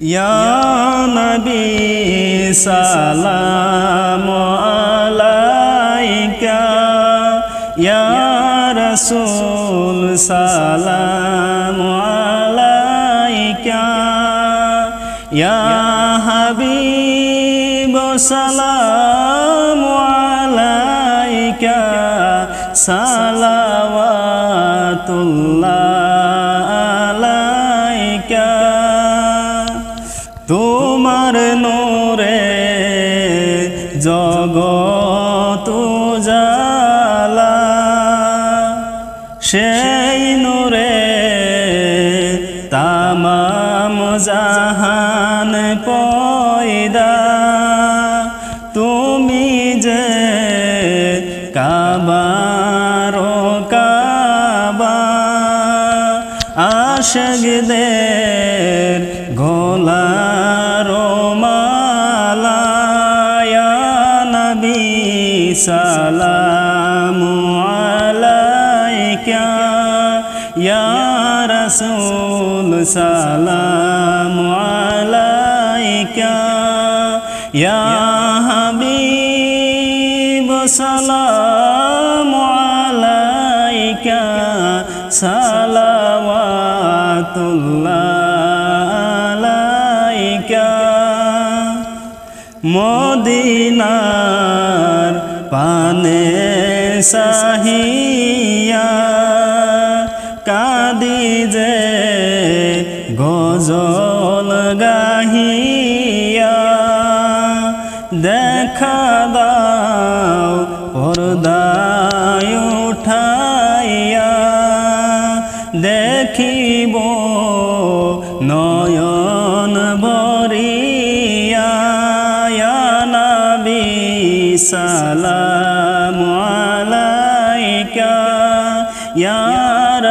يا نبي سلام عليك يا رسول سلام عليك يا حبيب سلام সেই নোরে তামাম জাহান পয়দা। তুমি যে কাবার কাবা আশগদের গোলার মালায়া নবী সালামু রাসূল সালামু আলাইকা ইয়া হাবিব সালামু আলাইকা সালাওয়াতুল্লাহ আলাইকা। মদিনার পানে সাহিয়া যে গজল গাহিয়া দেখা দাও পর্দায় উঠাইয়া দেখিব নয়ন বরিয়া নবী সালাম।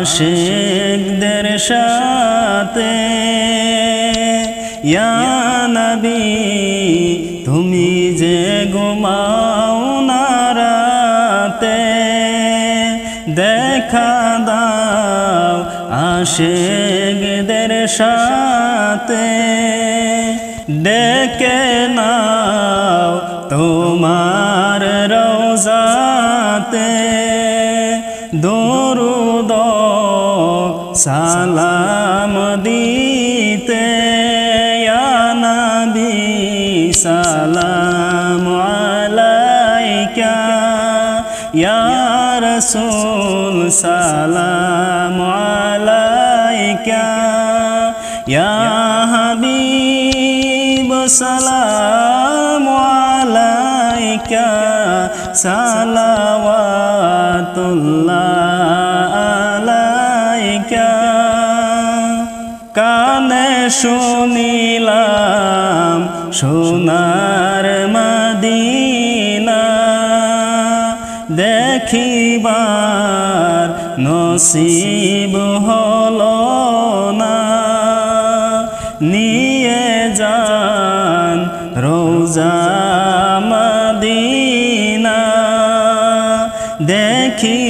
আশেকদের সাথে। নবী, তুমি যে ঘুমাও না রাতে, দেখা দাও আশেকদের সাথে। ডেকে নাও তোমার রোজাতে সালাম দিতে নবী সালাম আলাইকা ইয়া রাসূল সালাম আলাইকা ইয়া হাবিব সালাম আলাইকা সালাওয়াতুল্লাহ। কানে শুনিলাম সোনার মদিনা। দেখিবার নসিব হলো না। নিয়ে যান রোজা মদিনা। দেখিব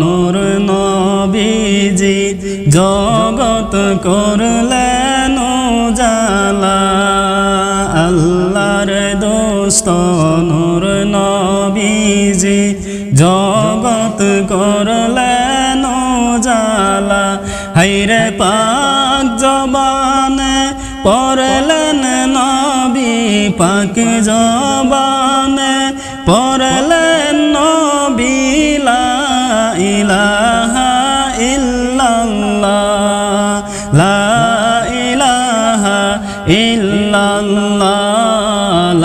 নূর নবীজি জগত করলেন জালা আল্লাহর দোস্ত নূর নবীজি জগত করলেন জালা হাইরে পাক জবানে পড়লেন নবী, পাক জবানে পড়লেন ইলাহা ইল্লাল্লাহ, লা ইলাহা ইল্লাল্লাহ,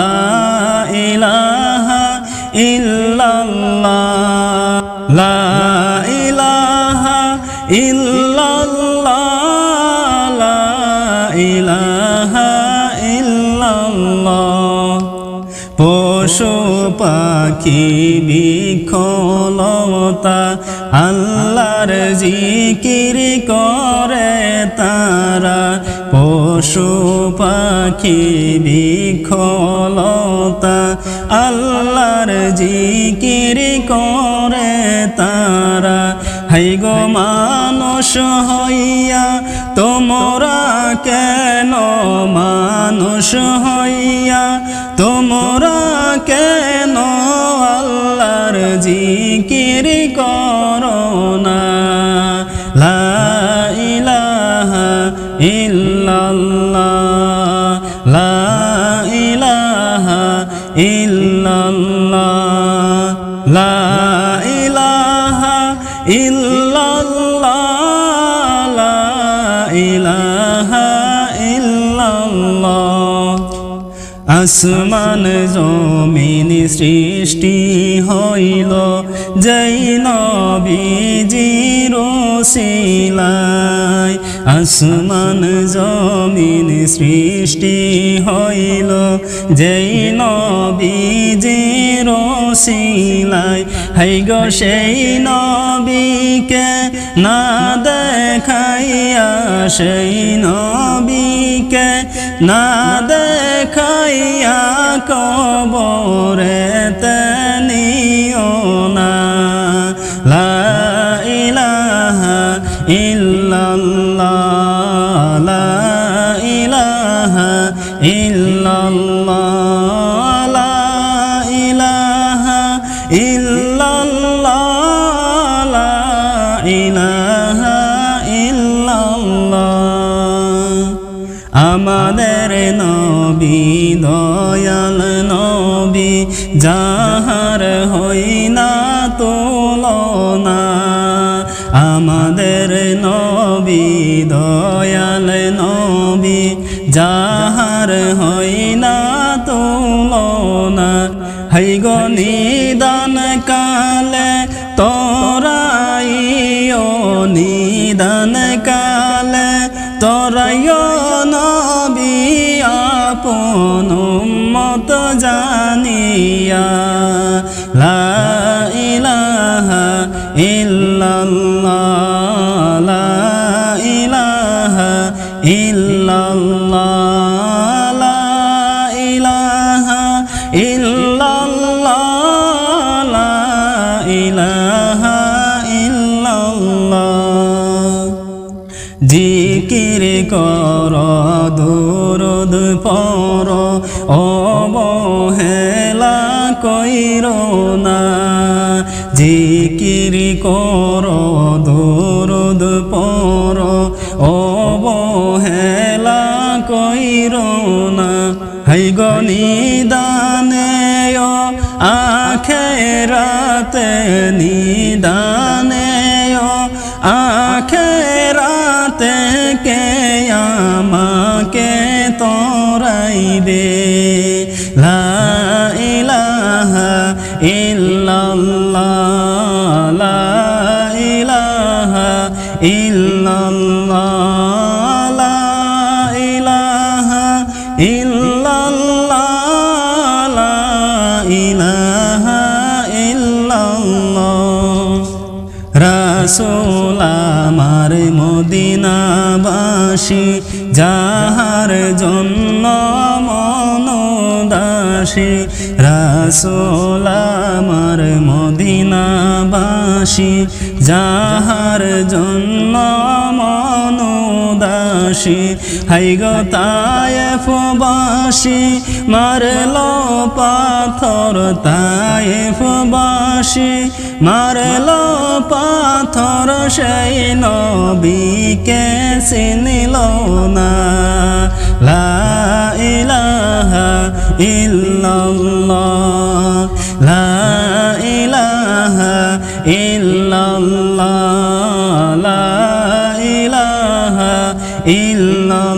লা ইলাহা ইল্লাল্লাহ, লা ইলাহা ইল্লাল্লাহ, লা ইলাহা ইল্লাল্লাহ। পশু পাখি বিখলতা আল্লাহর জিকির করে তারা পশু পাখি বিখলতা। আল্লাহর জিকির করে তারা। হাই গো মানুষ হইয়া, তোমরা কেন মানুষ হইয়া? তোমরা কেন আল্লাহর জিকির করো ইল্লাল্লাহ, লা ইলাহা ইল্লাল্লাহ, লা ইলাহা ইল্লাল্লাহ, লা ইলাহা ইল্লাল্লাহ। আসমান জমিন সৃষ্টি হইল জৈ নবীজির শিলায় আসমান জমিন সৃষ্টি হইল জৈ নবীজির শিলায় হাই গো সেই নবীকে না দেখাইয়া, সেই নবীকে না দেখাইয়া কবরে আমাদের নবী, দয়াল নবী, যাহার হই না তুলনা, আমাদের নবী, দয়াল নবী, যাহার হই না তুলনা। হই গো নিদান কালে আপন মত জানিয়া লা ইলাহা ইল্লাল্লাহ জিকির কর, দুরুদ পর, অবহেলা কইর না। জিকির কর, দুরুদ পর, অবহেলা কইর না। হাই গনিদানে আখেরাতে নিদানে তোরাইবে লা ইলাহা ইল্লাল্লাহ লা ইলাহা ইল্লাল্লাহ। মদিনাবাসী যাহার জন্য মন দাসী, রাসূল আমার আমার মদিনাবাসী, যাহার জন্য মনুদাসী হাইগ তায়েফবাসী মারল পাথর রশি মারল পাথর, সেই নবীকে চিনিল না। লা ইলাহা ইল্লাল্লাহ, লা ইলাহা ইল্লাল্লাহ, লা ইলাহা ইল্লাল্লাহ।